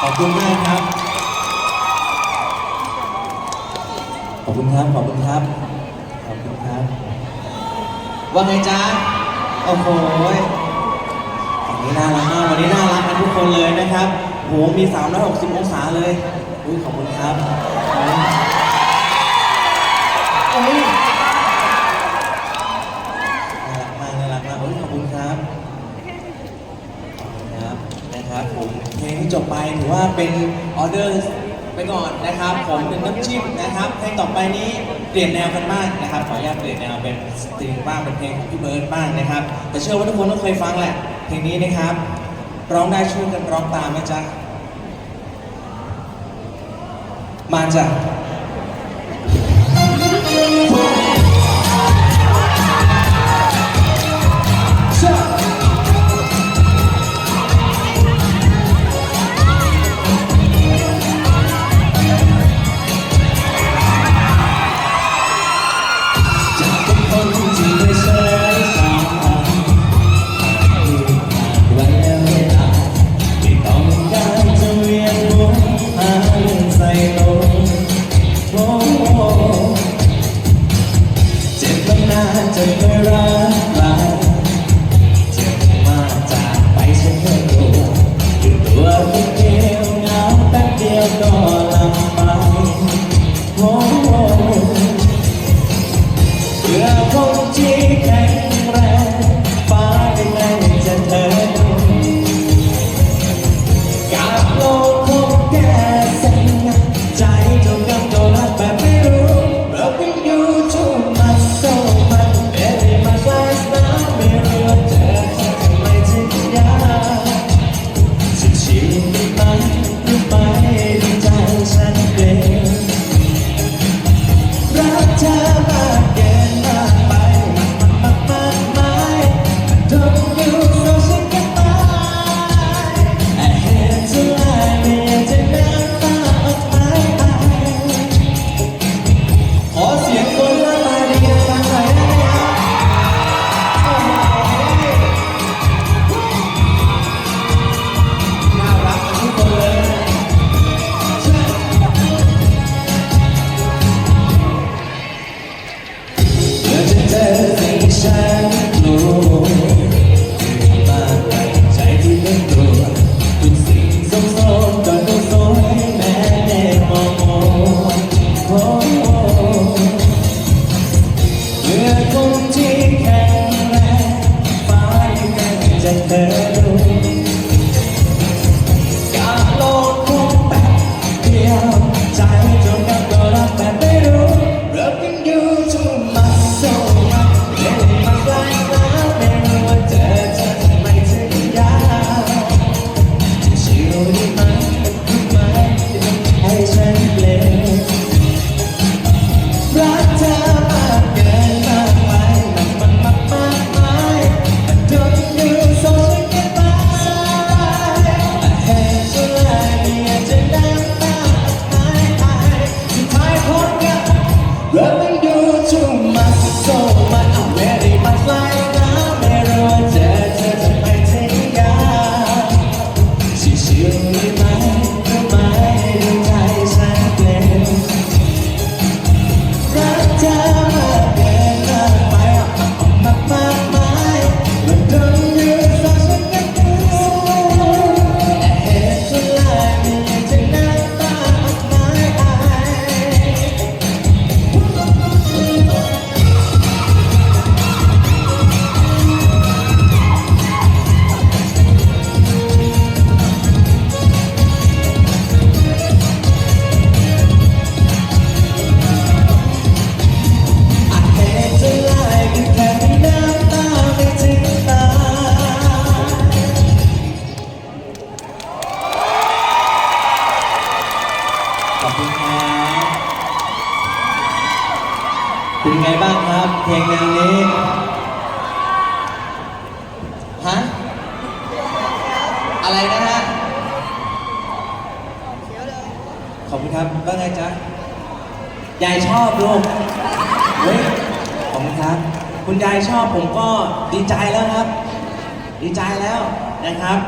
ขอบคุณมากครับ ขอบคุณครับ ขอบคุณครับ ขอบคุณครับ ว่าไงจ๊ะ โอ้โหวันนี้น่ารักมาก วันนี้น่ารักกันทุกคนเลยนะครับ โห มี 360 องศาเลย อุ้ยขอบคุณครับ ครับผมเพลงที่จบไปถือว่าเป็นออเดอร์ไปก่อนนะครับ ผมเป็นน้ำจิ้มนะครับเพลงต่อไปนี้เปลี่ยนแนวกันบ้างนะครับขออนุญาตเปลี่ยนแนวเป็นสตริงบ้างเป็นเพลงของพี่เบิร์ดบ้างนะครับ แต่เชื่อว่าทุกคนต้องเคยฟังแหละเพลงนี้นะครับ ร้องได้ช่วยกันร้องตามไหมจ๊ะมาจ้ะ โอรู้กับโลกคงแป๊บเดียวใจจน ขอบคุณครับเป็นไงบ้างครับ เพลงแนวนี้ ฮะ อะไรนะฮะ ขอบคุณครับว่าไงจ๊ะ ยายชอบลูกเฮ้ย ขอบคุณครับ คุณยายชอบผมก็ดีใจแล้วครับ ดีใจแล้วนะครับ